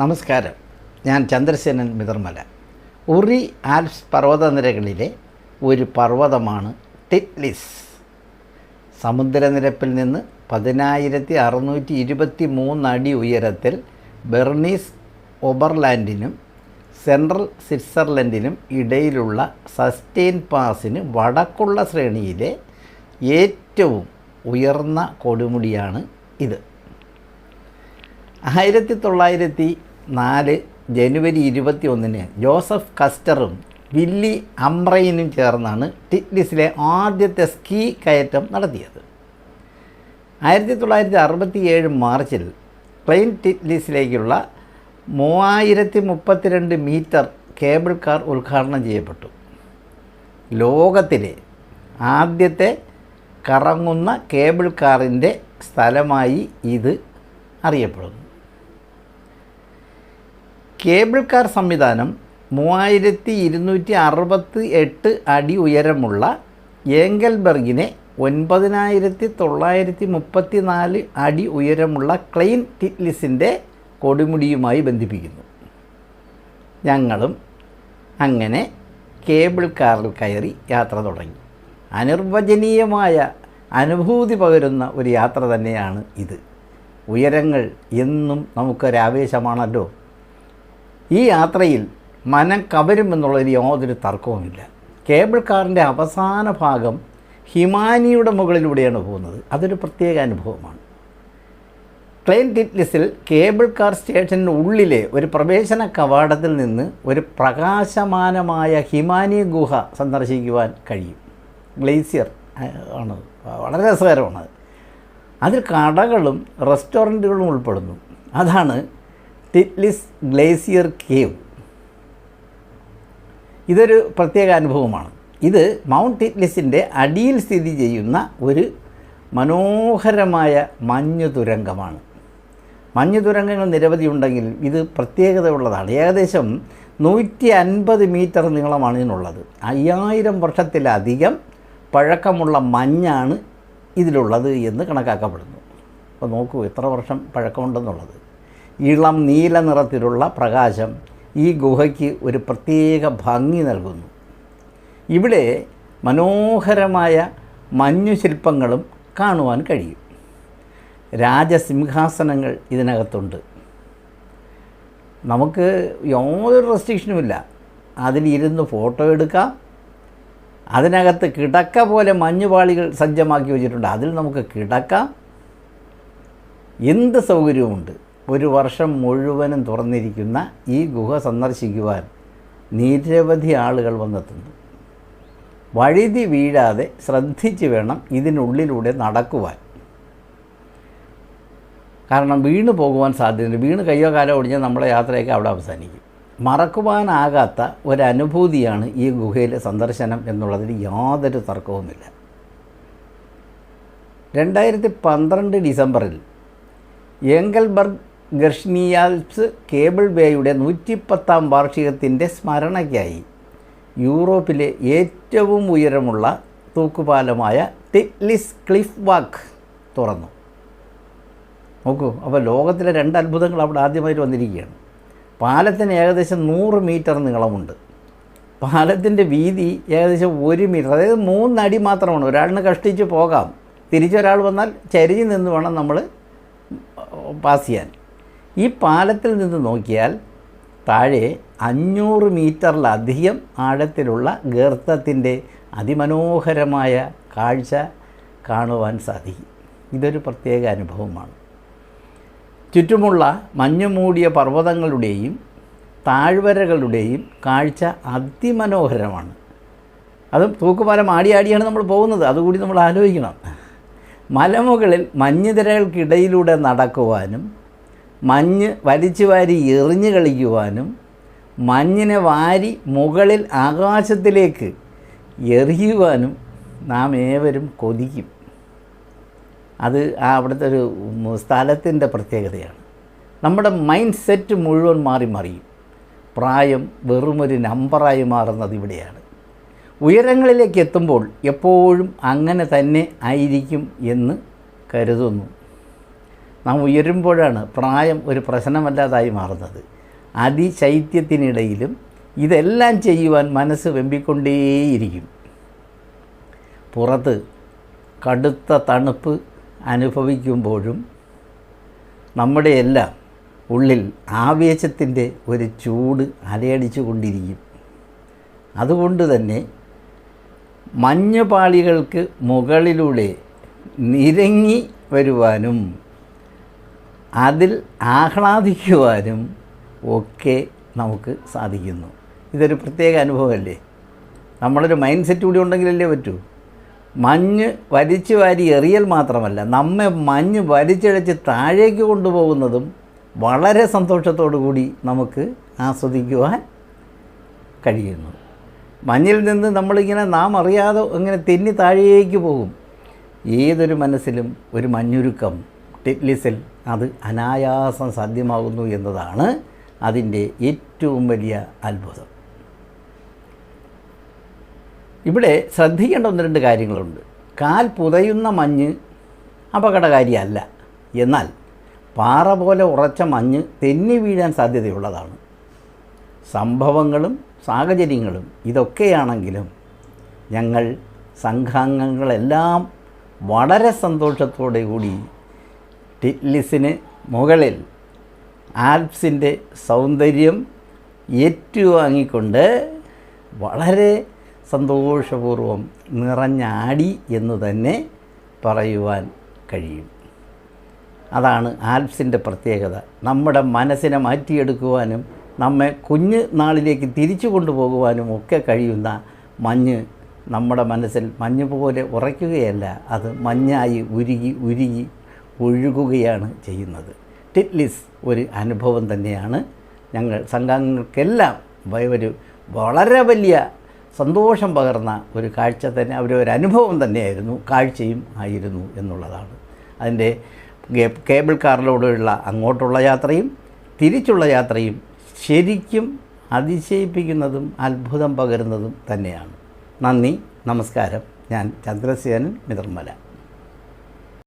നമസ്കാരം. ഞാൻ ചന്ദ്രസേനൻ മിതർമല. ഉറി ആൽപ്സ് പർവതനിരകളിലെ ഒരു പർവതമാണ് ടിറ്റ്ലിസ് സമുദ്രനിരപ്പിൽ നിന്ന് പതിനായിരത്തി അറുന്നൂറ്റി ഇരുപത്തി മൂന്ന് അടി ഉയരത്തിൽ ബെർണീസ് ഒബർലാൻഡിനും സെൻട്രൽ സ്വിറ്റ്സർലൻഡിനും ഇടയിലുള്ള സസ്റ്റെയിൻ പാസിന് വടക്കുള്ള ശ്രേണിയിലെ ഏറ്റവും ഉയർന്ന കൊടുമുടിയാണ് ഇത്. ആയിരത്തി തൊള്ളായിരത്തി നാല് ജനുവരി ഇരുപത്തി ഒന്നിന് ജോസഫ് കസ്റ്ററും വില്ലി അമ്രയിനും ചേർന്നാണ് ടിറ്റ്ലിസിലെ ആദ്യത്തെ സ്കീ കയറ്റം നടത്തിയത്. ആയിരത്തി തൊള്ളായിരത്തി അറുപത്തി ഏഴ് മാർച്ചിൽ പ്ലെയിൻ ടിറ്റ്ലിസിലേക്കുള്ള മൂവായിരത്തി മുപ്പത്തിരണ്ട് മീറ്റർ കേബിൾ കാർ ഉദ്ഘാടനം ചെയ്യപ്പെട്ടു. ലോകത്തിലെ ആദ്യത്തെ കറങ്ങുന്ന കേബിൾ കാറിന്റെ സ്ഥലമായി ഇത് അറിയപ്പെടുന്നു. കേബിൾ കാർ സംവിധാനം മൂവായിരത്തി ഇരുന്നൂറ്റി അറുപത്തി എട്ട് അടി ഉയരമുള്ള ഏങ്കൽബർഗിനെ ഒൻപതിനായിരത്തി തൊള്ളായിരത്തി മുപ്പത്തി നാല് അടി ഉയരമുള്ള ക്ലെയിൻ ടിറ്റ്ലിസിന്റെ കൊടുമുടിയുമായി ബന്ധിപ്പിക്കുന്നു. ഞങ്ങളും അങ്ങനെ കേബിൾ കാറിൽ കയറി യാത്ര തുടങ്ങി. അനിർവചനീയമായ അനുഭൂതി പകരുന്ന ഒരു യാത്ര തന്നെയാണ് ഇത്. ഉയരങ്ങൾ എന്നും നമുക്കൊരാവേശമാണല്ലോ. ഈ യാത്രയിൽ മനം കവരുമെന്നുള്ളതിൽ യാതൊരു തർക്കവുമില്ല. കേബിൾ കാറിന്റെ അവസാന ഭാഗം ഹിമാനിയുടെ മുകളിലൂടെയാണ് പോകുന്നത്. അതൊരു പ്രത്യേക അനുഭവമാണ്. ക്ലെയിൻ ടിറ്റ്ലിസിൽ കേബിൾ കാർ സ്റ്റേഷന് ഉള്ളിലെ ഒരു പ്രവേശന കവാടത്തിൽ നിന്ന് ഒരു പ്രകാശമാനമായ ഹിമാനി ഗുഹ സന്ദർശിക്കുവാൻ കഴിയും. ഗ്ലേസിയർ ആണ്. വളരെ രസകരമാണ്. അതിൽ കടകളും റെസ്റ്റോറന്റുകളും ഉൾപ്പെടുന്നു. അതാണ് ടിറ്റ്ലിസ് ഗ്ലേസിയർ കേവ്. ഇതൊരു പ്രത്യേക അനുഭവമാണ്. ഇത് മൗണ്ട് ടിറ്റ്ലിസിന്റെ അടിയിൽ സ്ഥിതി ചെയ്യുന്ന ഒരു മനോഹരമായ മഞ്ഞു തുരങ്കമാണ്. മഞ്ഞു തുരങ്കങ്ങൾ നിരവധി ഉണ്ടെങ്കിൽ ഇത് പ്രത്യേകത ഉള്ളതാണ് ഏകദേശം നൂറ്റി അൻപത് മീറ്റർ നീളമാണ് ഇതിനുള്ളത്. അയ്യായിരം വർഷത്തിലധികം പഴക്കമുള്ള മഞ്ഞാണ് ഇതിലുള്ളത് എന്ന് കണക്കാക്കപ്പെടുന്നു. അപ്പോൾ നോക്കൂ എത്ര വർഷം പഴക്കമുണ്ടെന്നുള്ളത്. ഇളം നീല നിറത്തിലുള്ള പ്രകാശം ഈ ഗുഹയ്ക്ക് ഒരു പ്രത്യേക ഭംഗി നൽകുന്നു. ഇവിടെ മനോഹരമായ മഞ്ഞു ശില്പങ്ങളും കാണുവാൻ കഴിയും. രാജസിംഹാസനങ്ങൾ ഇതിനകത്തുണ്ട്. നമുക്ക് യാതൊരു റെസ്ട്രിക്ഷനുമില്ല അതിലിരുന്ന് ഫോട്ടോ എടുക്കാം. അതിനകത്ത് കിടക്ക പോലെ മഞ്ഞുപാളികൾ സജ്ജമാക്കി വെച്ചിട്ടുണ്ട്. അതിൽ നമുക്ക് കിടക്കാം. എന്ത് സൗകര്യവുമുണ്ട്? ഒരു വർഷം മുഴുവനും തുറന്നിരിക്കുന്ന ഈ ഗുഹ സന്ദർശിക്കുവാൻ നിരവധി ആളുകൾ വന്നെത്തുന്നു. വഴുതി വീഴാതെ ശ്രദ്ധിച്ച് വേണം ഇതിനുള്ളിലൂടെ നടക്കുവാൻ. കാരണം വീണ് പോകുവാൻ സാധ്യതയുണ്ട്. വീണ് കയ്യോ കാലോ ഒടിഞ്ഞാൽ നമ്മുടെ യാത്രയൊക്കെ അവിടെ അവസാനിക്കും. മറക്കുവാനാകാത്ത ഒരനുഭൂതിയാണ് ഈ ഗുഹയിലെ സന്ദർശനം എന്നുള്ളതിൽ യാതൊരു തർക്കവുമില്ല. രണ്ടായിരത്തി പന്ത്രണ്ട് ഡിസംബറിൽ ഏങ്കൽബർഗ് ഗർഷ്നിയാൽസ് കേബിൾ വേയുടെ നൂറ്റിപ്പത്താം വാർഷികത്തിന്റെ സ്മരണയ്ക്കായി യൂറോപ്പിലെ ഏറ്റവും ഉയരമുള്ള തൂക്കുപാലമായ ടിറ്റ്ലിസ് ക്ലിഫ് വാക്ക് തുറന്നു. നോക്കൂ അപ്പോൾ ലോകത്തിലെ രണ്ട് അത്ഭുതങ്ങൾ അവിടെ ആദ്യമായിട്ട് വന്നിരിക്കുകയാണ്. പാലത്തിന് ഏകദേശം നൂറ് മീറ്റർ നീളമുണ്ട്. പാലത്തിന്റെ വീതി ഏകദേശം ഒരു മീറ്റർ അതായത് മൂന്നടി മാത്രമാണ്. ഒരാളിന് കഷ്ടിച്ച് പോകാം. തിരിച്ചൊരാൾ വന്നാൽ ചരിഞ്ഞ് നിന്ന് വേണം നമ്മൾ പാസ് ചെയ്യാൻ. ഈ പാലത്തിൽ നിന്ന് നോക്കിയാൽ താഴെ അഞ്ഞൂറ് മീറ്ററിലധികം ആഴത്തിലുള്ള ഗർത്തത്തിന്റെ അതിമനോഹരമായ കാഴ്ച കാണുവാൻ സാധിക്കും. ഇതൊരു പ്രത്യേക അനുഭവമാണ്. ചുറ്റുമുള്ള മഞ്ഞു മൂടിയ പർവതങ്ങളുടെയും താഴ്വരകളുടെയും കാഴ്ച അതിമനോഹരമാണ്. അതും തൂക്കുപാലം ആടി ആടിയാണ് നമ്മൾ പോകുന്നത്. അതുകൂടി നമ്മൾ ആലോചിക്കണം. മലമുകളിൽ മഞ്ഞുതിരകൾക്കിടയിലൂടെ നടക്കുവാനും മഞ്ഞ് വലിച്ചു വാരി എറിഞ്ഞു കളിക്കുവാനും മഞ്ഞിനെ വാരി മുകളിൽ ആകാശത്തിലേക്ക് എറിയുവാനും നാം ഏവരും കൊതിക്കും. അത് ആ അവിടുത്തെ ഒരു സ്ഥലത്തിന്റെ പ്രത്യേകതയാണ്. നമ്മുടെ മൈൻഡ് സെറ്റ് മുഴുവൻ മാറി മറിയും. പ്രായം വെറുമൊരു നമ്പറായി മാറുന്നത് ഇവിടെയാണ്. ഉയരങ്ങളിലേക്ക് എത്തുമ്പോൾ എപ്പോഴും അങ്ങനെ തന്നെ ആയിരിക്കും എന്ന് കരുതുന്നു. നാം ഉയരുമ്പോഴാണ് പ്രായം ഒരു പ്രശ്നമല്ലാതായി മാറുന്നത്. അതിശൈത്യത്തിനിടയിലും ഇതെല്ലാം ചെയ്യുവാൻ മനസ്സ് വെമ്പിക്കൊണ്ടേയിരിക്കും. പുറത്ത് കടുത്ത തണുപ്പ് അനുഭവിക്കുമ്പോഴും നമ്മുടെ എല്ലാം ഉള്ളിൽ ആവേശത്തിന്റെ ഒരു ചൂട് അലയടിച്ചു കൊണ്ടിരിക്കും അതുകൊണ്ട് തന്നെ മഞ്ഞുപാളികൾക്ക് മുകളിലൂടെ നിരങ്ങി വരുവാനും അതിൽ ആഹ്ലാദിക്കുവാനും ഒക്കെ നമുക്ക് സാധിക്കുന്നു. ഇതൊരു പ്രത്യേക അനുഭവമല്ലേ? നമ്മളൊരു മൈൻഡ് സെറ്റ് കൂടി ഉണ്ടെങ്കിലല്ലേ പറ്റൂ. മഞ്ഞ് വലിച്ചു വാരി എറിയൽ മാത്രമല്ല നമ്മെ മഞ്ഞ് വലിച്ചിഴച്ച് താഴേക്ക് കൊണ്ടുപോകുന്നതും വളരെ സന്തോഷത്തോടു കൂടി നമുക്ക് ആസ്വദിക്കുവാൻ കഴിയുന്നു. മഞ്ഞിൽ നിന്ന് നമ്മളിങ്ങനെ നാം അറിയാതെ ഇങ്ങനെ തെന്നി താഴേക്ക് പോകും. ഏതൊരു മനസ്സിലും ഒരു മഞ്ഞുരുക്കം ടിറ്റ്ലിസിൽ അത് അനായാസം സാധ്യമാകുന്നു എന്നതാണ് അതിന്റെ ഏറ്റവും വലിയ അത്ഭുതം. ഇവിടെ ശ്രദ്ധിക്കേണ്ട ഒന്ന് രണ്ട് കാര്യങ്ങളുണ്ട്. കാൽ പുതയുന്ന മഞ്ഞ് അപകടകാരിയല്ല. എന്നാൽ പാറ പോലെ ഉറച്ച മഞ്ഞ് തെന്നി വീഴാൻ സാധ്യതയുള്ളതാണ്. സംഭവങ്ങളും സാഹചര്യങ്ങളും ഇതൊക്കെയാണെങ്കിലും ഞങ്ങൾ സംഘാംഗങ്ങളെല്ലാം വളരെ സന്തോഷത്തോടെ കൂടി ടിറ്റ്ലിസിന് മുകളിൽ ആൽപ്സിന്റെ സൗന്ദര്യം ഏറ്റുവാങ്ങിക്കൊണ്ട് വളരെ സന്തോഷപൂർവം നിറഞ്ഞാടി എന്ന് തന്നെ പറയുവാൻ കഴിയും. അതാണ് ആൽപ്സിന്റെ പ്രത്യേകത. നമ്മുടെ മനസ്സിനെ മാറ്റിയെടുക്കുവാനും നമ്മെ കുഞ്ഞ് നാളിലേക്ക് തിരിച്ചു കൊണ്ടുപോകുവാനും ഒക്കെ കഴിയുന്ന മഞ്ഞ് നമ്മുടെ മനസ്സിൽ മഞ്ഞ് പോലെ ഉറയ്ക്കുകയല്ല. അത് മഞ്ഞായി ഉരുകി ഉരുകി ഒഴുകുകയാണ് ചെയ്യുന്നത്. ടിറ്റ്ലിസ് ഒരു അനുഭവം തന്നെയാണ്. ഞങ്ങൾ സംഘാംഗങ്ങൾക്കെല്ലാം ഒരു വളരെ വലിയ സന്തോഷം പകർന്ന ഒരു കാഴ്ച തന്നെ അവരുടെ ഒരു അനുഭവം തന്നെയായിരുന്നു. കാഴ്ചയും ആയിരുന്നു എന്നുള്ളതാണ്. അതിന്റെ കേബിൾ കാറിലൂടെയുള്ള അങ്ങോട്ടുള്ള യാത്രയും തിരിച്ചുള്ള യാത്രയും ശരിക്കും അതിശയിപ്പിക്കുന്നതും അത്ഭുതം പകരുന്നതും തന്നെയാണ്. നന്ദി നമസ്കാരം. ഞാൻ ചന്ദ്രസേനൻ മിതർമല.